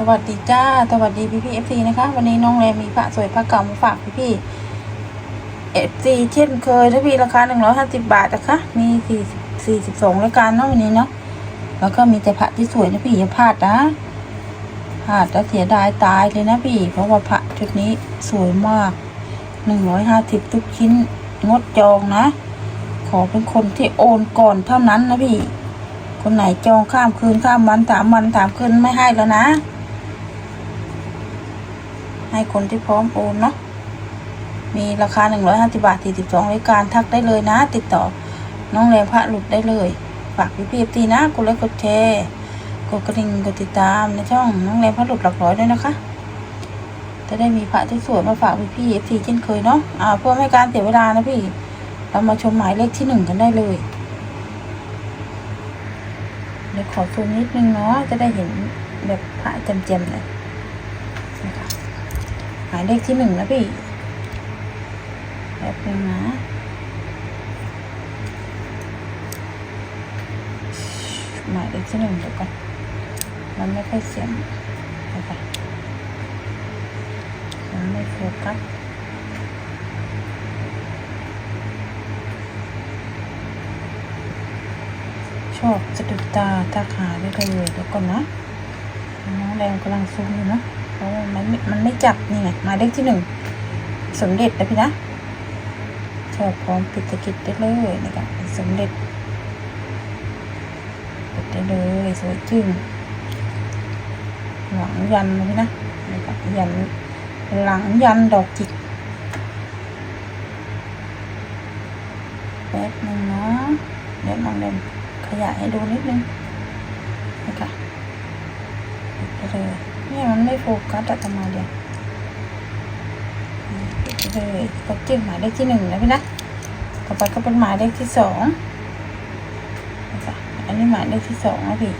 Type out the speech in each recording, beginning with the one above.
สวัสดีจ้า สวัสดีพี่พี่เอฟซีนะคะ วันนี้น้องแรมมีพระสวยพระเก่ามาฝากพี่พี่เอฟซีเช่นเคยนะพี่ราคาหนึ่งร้อยห้าสิบบาทนะคะ มีสี่สี่สิบสองรายการเนาะวันนี้เนาะ แล้วก็มีแต่พระที่สวยนะพี่อย่าพลาดนะพลาดแล้วเสียดายตายเลยนะพี่ เพราะว่าพระชุดนี้สวยมากหนึ่งร้อยห้าสิบทุกชิ้นงดจองนะ ขอเป็นคนที่โอนก่อนเท่านั้นนะพี่ คนไหนจองข้ามคืนข้ามวันสามวันสามคืนไม่ให้แล้วนะ ให้คนที่พร้อมโอนเนาะมีราคาหนึ่งร้อยห้าสิบาทสี่สิบสองรายการทักได้เลยนะ ติดต่อน้องแรงพระหลุดได้เลย ฝากพี่พีตีนะกดไลค์กดแชร์กดกระดิ่งกดติดตามในช่องน้องแรงพระหลุดหลักร้อยด้วยนะคะจะได้มีพระที่สวยมาฝากพี่พี่เอฟซีเช่นเคยเนาะอ่าเพื่อไม่ให้การเสียเวลานะพี่ เรามาชมหมายเลขที่หนึ่งกันได้เลยเดี๋ยวขอซูมนิดนึงเนาะจะได้เห็นแบบพระเจมๆเลย หมายเลขที่หนึ่งนะพี่แบบนึงนะหมายเลขที่หนึ่งเดี๋ยวก่อนมันไม่ค่อยเสียงนะคะมันไม่โฟกัสชอบสะดุดตาทักหาได้เลยเดี๋ยวก่อนนะน้องแดงกำลังซูมอยู่นะ เพราะว่ามันมันไม่จับนี่ไงมาเลขที่หนึ่งสมเด็จนะพี่นะชอบพร้อมปิดตะกิดได้เลยนะคะสมเด็จปิดได้เลยสวยจึ้งหลังยันนะพี่นะนะคะยันหลังยันดอกจิกแป๊บนึงนะเดี๋ยวน้องแดงขยายให้ดูนิดนึงนะคะปิดไปเลย เนี่ยมันไม่โฟกัสอะทำไมเดียวเลยกดจิ้มหมายเลขที่หนึ่งนะพี่นะต่อไปก็เป็นหมายเลขที่สองอันนี้หมายเลขที่สองนะพี่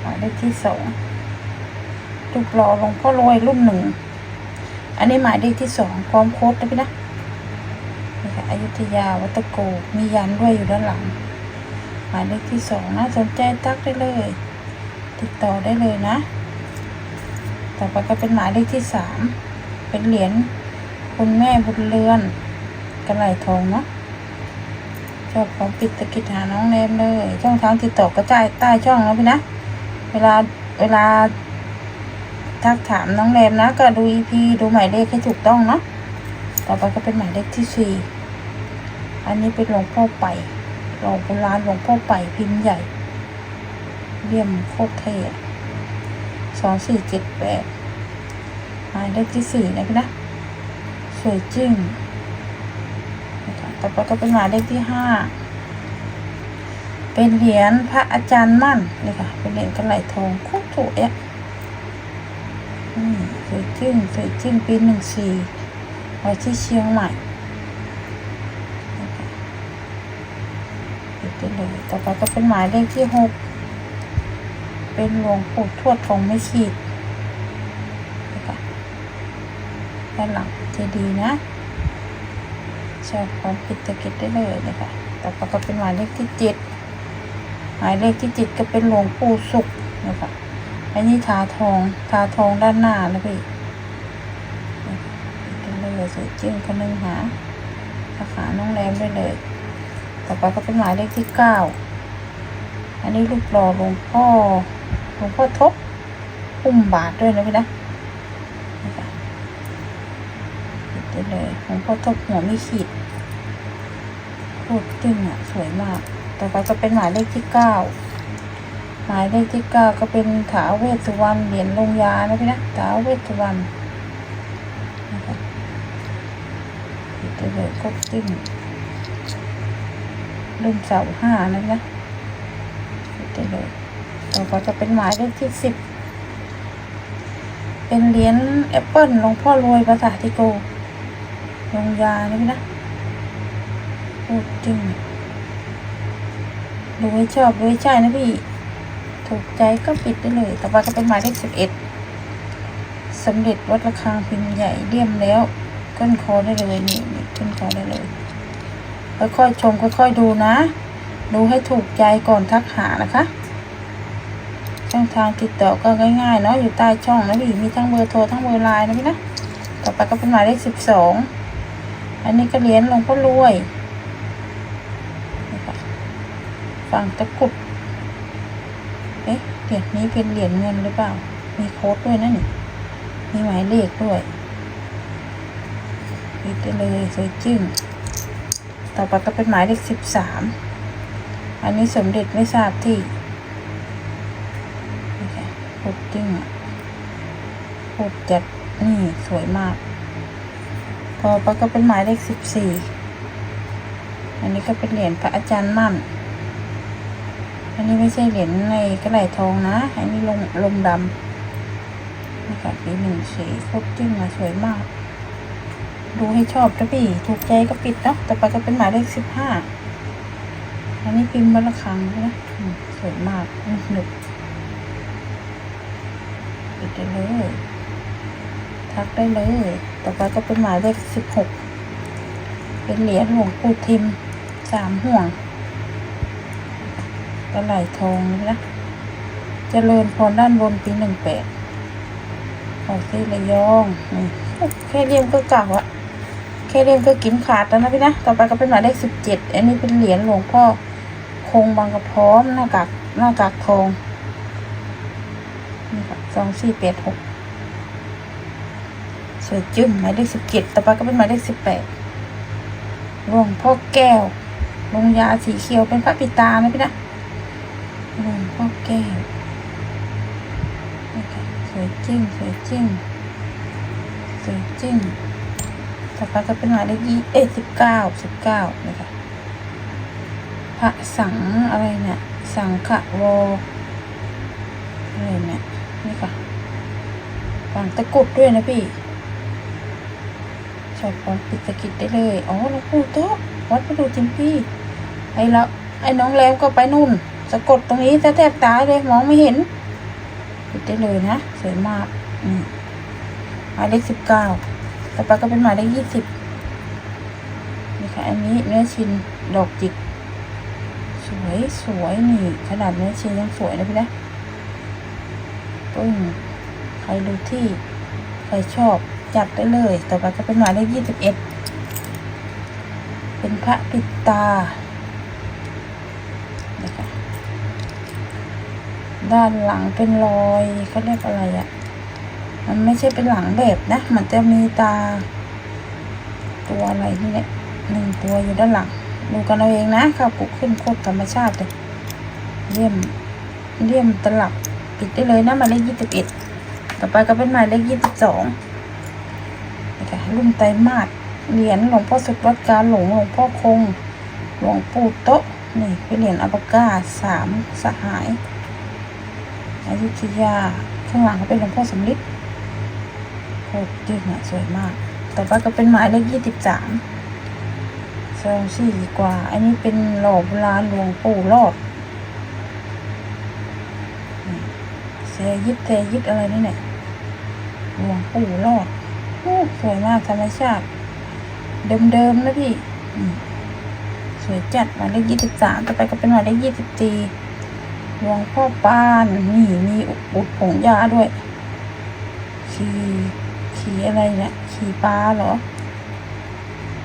หมายเลขที่สองรูปรอหลวงพ่อรวยรุ่นหนึ่ง อันนี้หมายเลขที่สองพร้อมโค้ดนะพี่นะนี่ค่ะอยุธยาวัตโกมียันด้วยอยู่ด้านหลัง หมายเลขที่สองน่าสนใจทักได้เลย ติดต่อได้เลยนะ ต่อไปก็เป็นหมายเลขที่สามเป็นเหรียญคุณแม่บุญเรือนกระไหลทองเนาะชอบของปิดตะกิดหาน้องแนมเลย ช่องทางติดต่อก็ใต้ใต้ช่องแล้วพี่นะ เวลาเวลาทักถามน้องแรมนะ ก็ดูอีพีดูหมายเลขให้ถูกต้องเนาะต่อไปก็เป็นหมายเลขที่สี่อันนี้เป็นหลวงพ่อไป หลวงโบราณหลวงพ่อไปพิมพ์ใหญ่เลี่ยมโคตรเท่สองสี่เจ็ดแปดหมายเลขที่สี่นะพี่นะ สวยจริง ต่อไปก็เป็นหมายเลขที่ห้า เป็นเหรียญพระอาจารย์มั่นนี่ค่ะ เป็นเหรียญกระไหลทองโคตรสวยอะอืมสวยจริงสวยจริงปีหนึ่งสี่ไว้ที่เชียงใหม่นะคะ ติเลยต่อไปก็เป็นหมายเลขที่หกเป็นหลวงปู่ทวดของไม่ขีดนะคะด้านหลังเจดีนะชอบความปิดตะเก็ดได้เลยนะคะต่อไปก็เป็นหมายเลขที่เจ็ดหมายเลขที่เจ็ดก็เป็นหลวงปู่สุขนะคะอันนี้ทาทองทาทองด้านหน้านะพี่ได้เลยสวยจริงคนนึงหาสาขาน้องแรมได้เลย ต่อไปก็เป็นหมายเลขที่เก้าอันนี้รูปหล่อหลวงพ่อหลวงพ่อทบพุ่มบาทด้วยนะพี่นะนะคะติดได้เลยหลวงพ่อทบหัวไม่ขีดพูดจริงอะสวยมาก ต่อไปก็เป็นหมายเลขที่เก้าหมายเลขที่เก้าก็เป็นถาเวสุวรรณเหรียญลงยานะพี่นะถาเวสุวรรณนะคะได้เลยก็จิ้ม รุ่นเสาห้านะนะได้เลยต่อไปจะเป็นหมายเลขที่สิบ เป็นเหรียญแอปเปิลหลวงพ่อรวยภาษาทิโกลงยานะพี่นะโอ้จริงดูให้ชอบดูให้ใช่นะพี่ ถูกใจก็ปิดได้เลย ต่อไปก็เป็นหมายเลขสิบเอ็ดสำเร็จวัดระฆังพิมพ์ใหญ่เลี่ยมแล้วก้นคอได้เลยนี่ก้นคอได้เลย ค่อยๆชมค่อยๆดูนะ ดูให้ถูกใจก่อนทักหานะคะ ช่องทางติดต่อก็ง่ายๆเนาะอยู่ใต้ช่องนะพี่มีทั้งเบอร์โทรทั้งเบอร์ไลน์นะพี่นะต่อไปก็เป็นหมายเลขสิบสองอันนี้ก็เหรียญหลวงพ่อรวยฝั่งตะกรุดเอ๊ะเหรียญนี้เป็นเหรียญเงินหรือเปล่า มีโค้ดด้วยนะนี่มีหมายเลขด้วยปิดเลยสวยจึ้ง ต่อไปก็เป็นหมายเลขสิบสามอันนี้สมเด็จไม่ทราบที่นี่ค่ะโคตรจึ้งอะโคตรจัดนี่สวยมาก ต่อไปก็เป็นหมายเลขสิบสี่อันนี้ก็เป็นเหรียญพระอาจารย์มั่น อันนี้ไม่ใช่เหรียญในกระไหลทองนะ อันนี้ลมลมดำนี่ค่ะปีหนึ่งสีโคตรจึ้งอะสวยมาก ดูให้ชอบนะพี่ถูกใจก็ปิดเนาะต่อไปก็เป็นหมายเลขสิบห้าอันนี้พิมพ์บัลละครังนะสวยมากหนึบปิดได้เลยทักได้เลย ต่อไปก็เป็นหมายเลขสิบหกเป็นเหรียญหลวงปู่ทิมสามห่วงกระไหลทองนี่นะเจริญพรด้านบนปีหนึ่งแปดขอซีระยองนี่แค่เรียมก็เก่าอะ แค่เรียมก็กินขาดแล้วนะพี่นะ ต่อไปก็เป็นหมายเลขสิบเจ็ด อันนี้เป็นเหรียญหลวงพ่อคงบางกระพร้อมหน้ากากหน้ากากทองนี่ค่ะสองสี่แปดหกสวยจึ้งหมายเลขสิบเจ็ดต่อไปก็เป็นหมายเลขสิบแปดหลวงพ่อแก้วลงยาสีเขียวเป็นพระปิตานะพี่นะหลวงพ่อแก้วสวยจึ้งสวยจึ้งสวยจึ้ง ต่อไปก็เป็นหมายเลขยี่เอ้สิบเก้าสิบเก้านี่ค่ะพระสังอะไรเนี่ย สังฆวออะไรเนี่ยนี่ค่ะฝังตะกุดด้วยนะพี่ชอบความปิดสกิดได้เลยอ๋อหลวงปู่โตวัดประดูจิมพี่ไอ้แล้วไอ้น้องแรมก็ไปนู่นสะกดตรงนี้แทบตายเลยมองไม่เห็นปิดได้เลยนะสวยมากอืมหมายเลขสิบเก้า ต่อไปก็เป็นหมายเลขยี่สิบนี่ค่ะอันนี้เนื้อชิ้นดอกจิก สวยสวยนี่ขนาดเนื้อชิ้นยังสวยนะพี่นะปึ้งใครรู้ที่ ใครชอบจัดได้เลย ต่อไปก็เป็นหมายเลขยี่สิบเอ็ดเป็นพระปิดตานะคะด้านหลังเป็นรอยเขาเรียกอะไรอะ่ะ มันไม่ใช่เป็นหลังแบบนะ มันจะมีตา ตัวอะไรนี่แหละหนึ่งตัวอยู่ด้านหลัง ดูกันเอาเองนะค่ะปลูกขึ้นโคตรธรรมชาติเลยเลี่ยมเลี่ยมตลับปิดได้เลยนะหมายเลขยี่สิบเอ็ดต่อไปก็เป็นหมายเลขยี่สิบสองรุ่นไตรมาสเหรียญหลวงพ่อสุดวัดการหลวงหลวงพ่อคง หลวงปู่โต๊ะนี่เป็นเหรียญอัปกาสามสหายอยุธยาข้างหลังก็เป็นหลวงพ่อสำลิดโคตรจริงอะสวยมาก ต่อไปก็เป็นหมายเลขยี่สิบสามซองสี่กว่า อันนี้เป็นหล่อโบราณหลวงปู่รอดเซยิดเซยิดอะไรนี่เนี่ยหลวงปู่รอดโอ้สวยมากธรรมชาติ เดิมๆนะพี่สวยจัดหมายเลขยี่สิบสามต่อไปก็เป็นหมายเลขยี่สิบสี่หลวงพ่อปานนี่มีอุดผงยาด้วยขี่ ขี่อะไรเนี่ยขี่ปลาเหรอ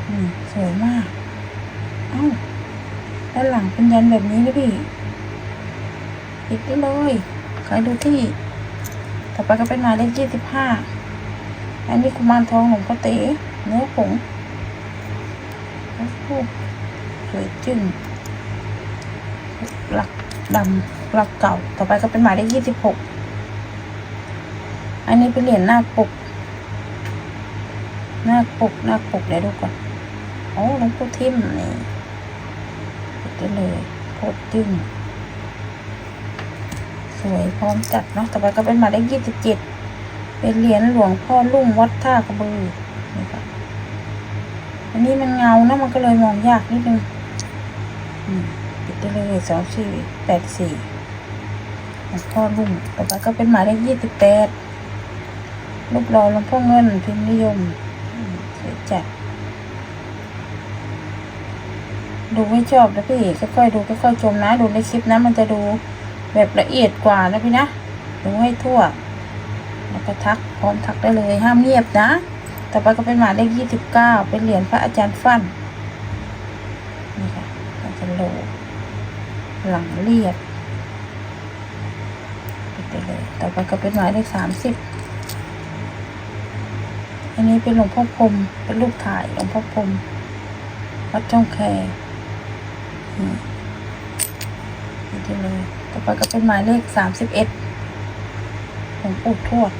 อืมสวยมาก เอ้าด้านหลังเป็นยันแบบนี้นะพี่ปิดได้เลยใครดูที่ ต่อไปก็เป็นหมายเลขยี่สิบห้าอันนี้กุมารทองหลวงพ่อเต๋เนื้อผงโอ้โหสวยจึ้งหลักดำหลักเก่า ต่อไปก็เป็นหมายเลขยี่สิบหกอันนี้เป็นเหรียญนาคปก หน้าปกหน้าปกเดี๋ยวดูก่อนโอ้หลวงปู่ทิมนี่ปิดได้เลยโคตรจึ้งสวยพร้อมจัดเนาะต่อไปก็เป็นหมายเลขยี่สิบเจ็ดเป็นเหรียญหลวงพ่อลุ่งวัดท่ากระบือนี่ค่ะอันนี้มันเงาเนาะมันก็เลยมองยากนิดนึงอืมปิดได้เลยสองสี่แปดสี่หลวงพ่อลุ่งต่อไปก็เป็นหมายเลขยี่สิบแปดรูปหล่อหลวงพ่อเงินพิมพ์นิยม อืมสวจัด ดูไม่ชอบนะพี่ค่อยๆดูค่อยๆชมนะ ดูในคลิปนะมันจะดูแบบละเอียดกว่านะพี่นะดูให้ทั่ว แล้วก็ทักพร้อมทักได้เลยห้ามเงียบนะ ต่อไปก็เป็นหมายเลขยี่สิบเก้าเป็นเหรียญพระอาจารย์ฟันนี่ค่ะอาจารย์โหลหลังเรียบไปเลย ต่อไปก็เป็นหมายเลขสามสิบ นนี้เป็นหลวงพ่อพรมเป็นรูปถ่ายหลวงพ่อพรมวัดจ้องแคนี่ปิดไปเลย ต่อไปก็เป็นหมายเลขสามสิบเอ็ดหลวงปู่ทวด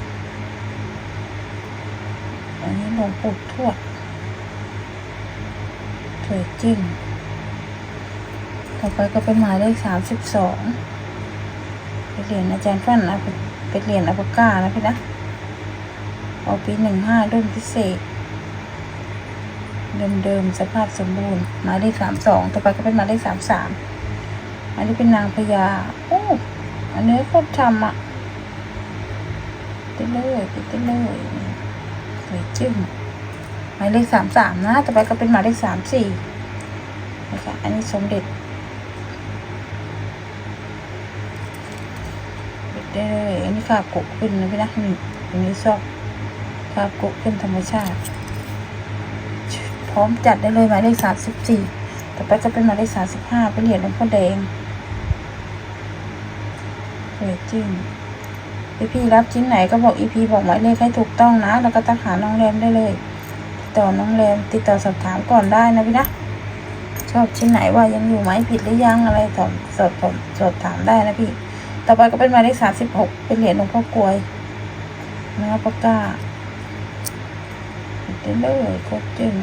อันนี้หลวงปู่ทวดสวยจริง ต่อไปก็เป็นหมายเลขสามสิบสองเป็นเหรียญอาจารย์ฟั่นนะเป็นเหรียญอัปปก้านะพี่นะ อาปีหนึ่งห้ารุ่นพิเศษ เดิมๆสภาพสมบูรณ์หมายเลขสามสองต่อไปก็เป็นหมายเลขสามสามอันนี้เป็นนางพญาโอ้อันนี้โคตรทำอะติดเลยติดเลยสวยจึ้งหมายเลขสามสามนะ ต่อไปก็เป็นหมายเลขสามสี่นะคะอันนี้สมเด็จปิดได้เลยอันนี้คาบกบขึ้นนะพี่นะนี่อันนี้ชอบ คาบกบขึ้นธรรมชาติ พร้อมจัดได้เลยหมายเลขสามสิบสี่ต่อไปก็เป็นหมายเลขสามสิบห้าเป็นเหรียญหลวงพ่อแดงสวยจริงพี่พี่รับชิ้นไหนก็บอกอีพีบอกหมายเลขให้ถูกต้องนะ แล้วก็ทักหาน้องแรมได้เลย ติดต่อน้องแรมติดต่อสอบถามก่อนได้นะพี่นะ ชอบชิ้นไหนว่ายังอยู่ไหมผิดหรือยังอะไรสอบสอบสอบถามได้นะพี่ ต่อไปก็เป็นหมายเลขสามสิบหกเป็นเหรียญหลวงพ่อกลวยนะครับปากกา ติดได้เลยครบจึง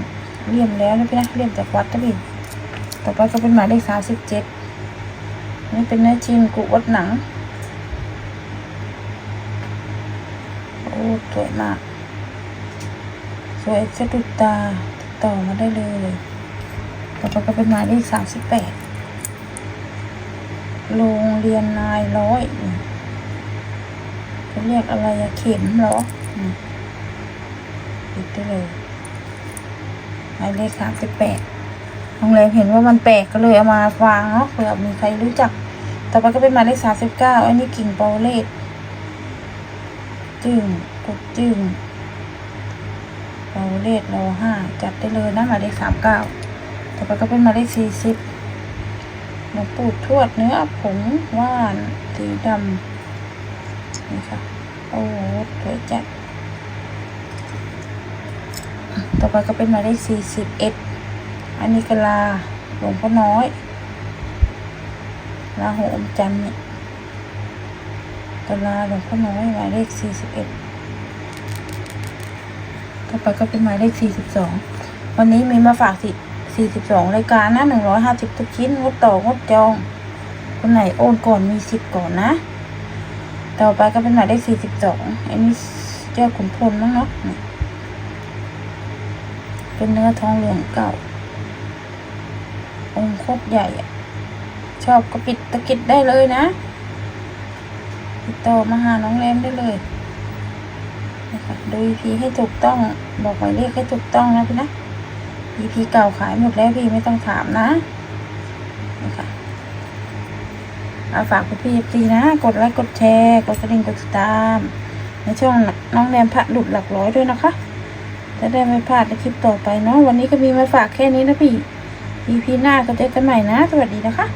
เลี่ยมแล้วนะพี่นะเลี่ยมจากวัดนะพี่ต่อไปก็เป็นหมายเลขสามสิบเจ็ดนี่เป็นเนื้อชิ้นกุวัดหนัง โอ้สวยมาก สวยสะดุดตาติดต่อมาได้เลย ต่อไปก็เป็นหมายเลขสามสิบแปดโรงเรียนนายร้อยเขาเรียกอะไรอะเข็มเหรอิดได้เลยหมายเลขสามสิบแปดโรงแรมเห็นว่ามันแปลกก็เลยเอามาวางเนาะเผื่อมีใครรู้จัก ต่อไปก็เป็นหมายเลขสามสิบเก้าอันนี้กิ่งเปาเลตจึงกดจึงเปาเลตเราห้าจัดได้เลยนะหมายเลขสามเก้าต่อไปก็เป็นหมายเลขสี่สิบหลวงปู่ทวดเนื้อผงว่านสีดำนี่ค่ะโอ้โหสวยจัด ต่อไปก็เป็นหมายเลขสี่สิบเอ็ดอันนี้กลาหลวงพ่อน้อยลาโหมจันทร์เนี่ยกลาหลวงพ่อน้อยหมายเลขสี่สิบเอ็ดต่อไปก็เป็นหมายเลขสี่สิบสองวันนี้มีมาฝากสี่สี่สิบสองรายการนะหนึ่งร้อยห้าสิบทุกชิ้นงดต่องดจองคนไหนโอนก่อนมีสิทธิ์ก่อนนะ ต่อไปก็เป็นหมายเลขสี่สิบสองอันนี้เจ้าขุนพลมั้งเนาะ เป็นเนื้อทองเหลืองเก่า องค์โคตรใหญ่อะชอบก็ปิดตะกิดได้เลยนะ ติดต่อมาหาน้องแรมได้เลยนะคะดู EP ให้ถูกต้องบอกหมายเลขให้ถูกต้องนะพี่นะ EP เก่าขายหมดแล้วพี่ไม่ต้องถามนะนะคะเอาฝากพี่พี่พีนะ กดไลค์กดแชร์ กดกระดิ่งกดติดตาม ในช่วงน้องแรมพระหลุดหลักร้อยด้วยนะคะ จะได้ไม่พลาดในคลิปต่อไปเนาะวันนี้ก็มีมาฝากแค่นี้นะพี่ EP หน้าก็เจอกันใหม่นะ สวัสดีนะคะ